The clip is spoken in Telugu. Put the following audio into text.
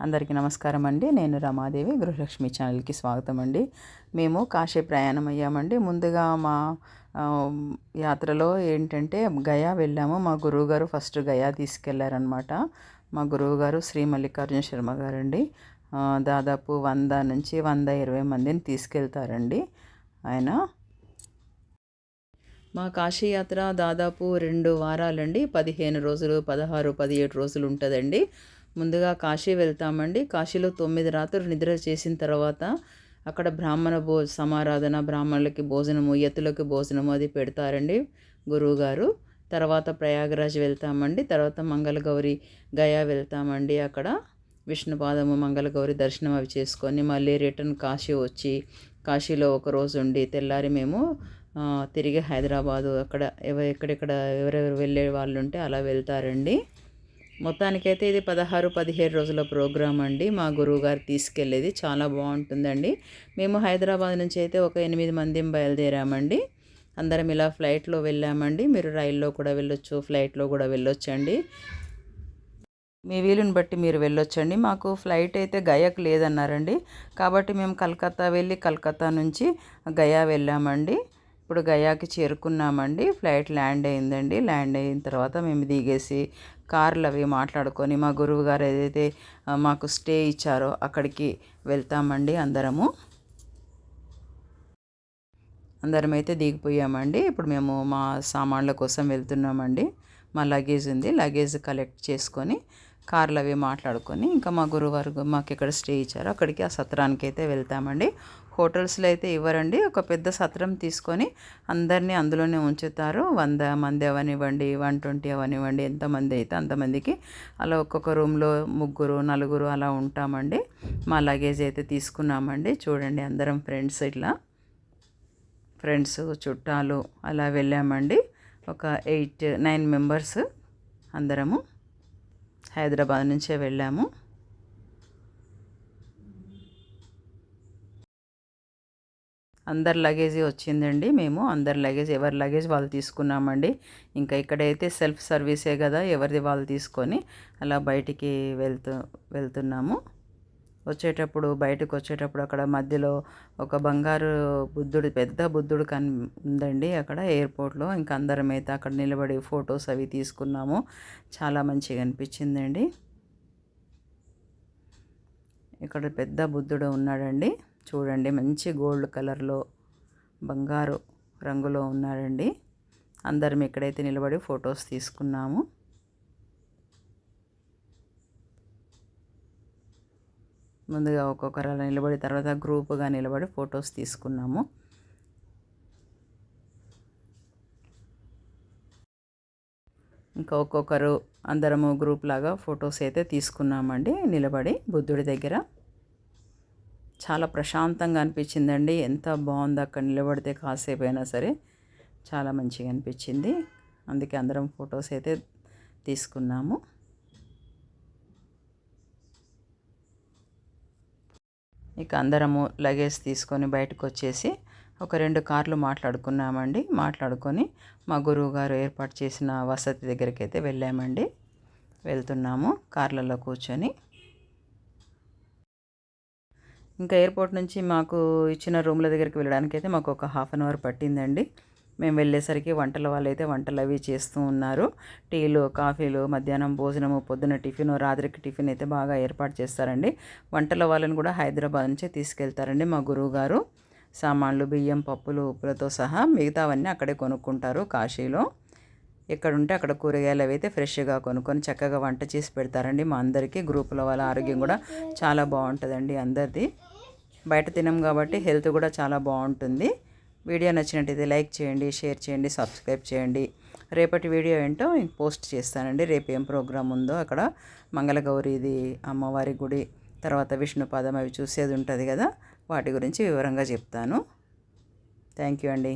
అందరికీ నమస్కారం అండి. నేను రమాదేవి గృహలక్ష్మి ఛానల్కి స్వాగతం అండి. మేము కాశీ ప్రయాణం అయ్యామండి. ముందుగా మా యాత్రలో ఏంటంటే గయా వెళ్ళాము. మా గురువుగారు ఫస్ట్ గయా తీసుకెళ్ళారనమాట మా గురువుగారు శ్రీ మల్లికార్జున శర్మ గారండి. దాదాపు వంద నుంచి వంద ఇరవై మందిని తీసుకెళ్తారండి. ఆయన మా కాశీయాత్ర దాదాపు రెండు వారాలండి. పదిహేను రోజులు పదహారు పదిహేడు రోజులు ఉంటుందండి. ముందుగా కాశీ వెళ్తామండి. కాశీలో తొమ్మిది రాత్రులు నిద్ర చేసిన తర్వాత అక్కడ బ్రాహ్మణ భో సమారాధన బ్రాహ్మణులకి భోజనము ఎత్తులకి భోజనము అది పెడతారండి గురువుగారు. తర్వాత ప్రయాగరాజ్ వెళ్తామండి. తర్వాత మంగళగౌరి గయా వెళ్తామండి అక్కడ. విష్ణుపాదము మంగళగౌరి దర్శనం అవి చేసుకొని మళ్ళీ రిటర్న్ కాశీ వచ్చి కాశీలో ఒక రోజు ఉండి తెల్లారి మేము తిరిగి హైదరాబాదు అక్కడ ఎవ ఎక్కడెక్కడ ఎవరెవరు వెళ్ళే వాళ్ళు ఉంటే అలా వెళ్తారండి. మొత్తానికైతే ఇది పదహారు పదిహేడు రోజుల ప్రోగ్రాం అండి. మా గురువు గారు తీసుకెళ్ళేది. చాలా బాగుంటుందండి. మేము హైదరాబాద్ నుంచి అయితే ఒక ఎనిమిది మంది బయలుదేరామండి. అందరం ఇలా ఫ్లైట్లో వెళ్ళామండి. మీరు రైల్లో కూడా వెళ్ళొచ్చు ఫ్లైట్లో కూడా వెళ్ళొచ్చండి. మీ వీలుని బట్టి మీరు వెళ్ళొచ్చండి. మాకు ఫ్లైట్ అయితే గయాకు లేదన్నారండి. కాబట్టి మేము కలకత్తా వెళ్ళి కలకత్తా నుంచి గయా వెళ్ళామండి. ఇప్పుడు గయాకి చేరుకున్నామండి. ఫ్లైట్ ల్యాండ్ అయిందండి. ల్యాండ్ అయిన తర్వాత మేము దిగేసి కార్లు అవి మాట్లాడుకొని మా గురువు గారు ఏదైతే మాకు స్టే ఇచ్చారో అక్కడికి వెళ్తామండి అందరము. అందరం అయితే దిగిపోయామండి. ఇప్పుడు మేము మా సామాన్ల కోసం వెళ్తున్నామండి. మా లగేజ్ ఉంది. లగేజ్ కలెక్ట్ చేసుకొని కార్లు అవి మాట్లాడుకొని ఇంకా మా గురువారు మాకు ఎక్కడ స్టే ఇచ్చారో అక్కడికి ఆ సత్రానికి అయితే వెళ్తామండి. హోటల్స్లో అయితే ఇవ్వరండి. ఒక పెద్ద సత్రం తీసుకొని అందరినీ అందులోనే ఉంచుతారు. వంద మంది అవనివ్వండి వన్ ట్వంటీ అవనివ్వండి ఎంతమంది అయితే అంతమందికి. అలా ఒక్కొక్క రూమ్లో ముగ్గురు నలుగురు అలా ఉంటామండి. మా లగేజ్ అయితే తీసుకున్నామండి. చూడండి అందరం ఫ్రెండ్స్ ఇట్లా. ఫ్రెండ్స్ చుట్టాలు అలా వెళ్ళామండి. ఒక ఎయిట్ నైన్ మెంబర్స్ అందరము. హైదరాబాద్ నుంచే వెళ్ళాము. అందరి లగేజ్ వచ్చిందండి మేము. అందరి లగేజ్ ఎవరి లగేజ్ వాళ్ళు తీసుకున్నామండి. ఇంకా ఇక్కడైతే సెల్ఫ్ సర్వీసే కదా ఎవరిది వాళ్ళు తీసుకొని అలా బయటికి వెళ్తూ వెళ్తున్నాము. వచ్చేటప్పుడు బయటకు వచ్చేటప్పుడు అక్కడ మధ్యలో ఒక బంగారు బుద్ధుడు పెద్ద బుద్ధుడు కన్ ఉందండి అక్కడ ఎయిర్పోర్ట్లో. ఇంకా అందరం అయితే అక్కడ నిలబడి ఫొటోస్ అవి తీసుకున్నాము. చాలా మంచిగా అనిపించిందండి. ఇక్కడ పెద్ద బుద్ధుడు ఉన్నాడండి. చూడండి మంచి గోల్డ్ కలర్లో బంగారు రంగులో ఉన్నాడండి. అందరం ఇక్కడైతే నిలబడి ఫొటోస్ తీసుకున్నాము. ముందుగా ఒక్కొక్కరు అలా నిలబడి తర్వాత గ్రూప్గా నిలబడి ఫొటోస్ తీసుకున్నాము. ఇంకా ఒక్కొక్కరు అందరము గ్రూప్ లాగా ఫొటోస్ అయితే తీసుకున్నామండి నిలబడి బుద్ధుడి దగ్గర. చాలా ప్రశాంతంగా అనిపించిందండి. ఎంత బాగుంది అక్కడ నిలబడితే కాసేపు అయినా సరే చాలా మంచిగా అనిపించింది. అందుకే అందరం ఫొటోస్ అయితే తీసుకున్నాము. ఇక అందరము లగేజ్ తీసుకొని బయటకు వచ్చేసి ఒక రెండు కార్లు మాట్లాడుకున్నామండి. మాట్లాడుకొని మా గురువు గారు ఏర్పాటు చేసిన వసతి దగ్గరికి అయితే వెళ్ళామండి. వెళ్తున్నాము కార్లలో కూర్చొని. ఇంకా ఎయిర్పోర్ట్ నుంచి మాకు ఇచ్చిన రూమ్ల దగ్గరికి వెళ్ళడానికి అయితే మాకు ఒక హాఫ్ అన్ అవర్ పట్టిందండి. మేము వెళ్ళేసరికి వంటల వాళ్ళు అయితే వంటలు అవి చేస్తూ ఉన్నారు. టీలు కాఫీలు మధ్యాహ్నం భోజనము పొద్దున టిఫిన్ రాత్రికి టిఫిన్ అయితే బాగా ఏర్పాటు చేస్తారండి. వంటల వాళ్ళని కూడా హైదరాబాద్ నుంచే తీసుకెళ్తారండి మా గురువు గారు సామాన్లు బియ్యం పప్పులు ఉప్పులతో సహా మిగతావన్నీ అక్కడే కొనుక్కుంటారు కాశీలో. ఎక్కడుంటే అక్కడ కూరగాయలు అవి అయితే ఫ్రెష్గా కొనుక్కొని చక్కగా వంట చేసి పెడతారండి మా అందరికీ. గ్రూపుల వాళ్ళ ఆరోగ్యం కూడా చాలా బాగుంటుందండి అందరిది. బయట తినం కాబట్టి హెల్త్ కూడా చాలా బాగుంటుంది. వీడియో నచ్చినట్టయితే లైక్ చేయండి షేర్ చేయండి సబ్స్క్రైబ్ చేయండి. రేపటి వీడియో ఏంటో పోస్ట్ చేస్తానండి. రేపు ఏం ప్రోగ్రామ్ ఉందో అక్కడ మంగళగౌరిది అమ్మవారి గుడి తర్వాత విష్ణుపాదం అవి చూసేది ఉంటుంది కదా వాటి గురించి వివరంగా చెప్తాను. థ్యాంక్ యూ అండి.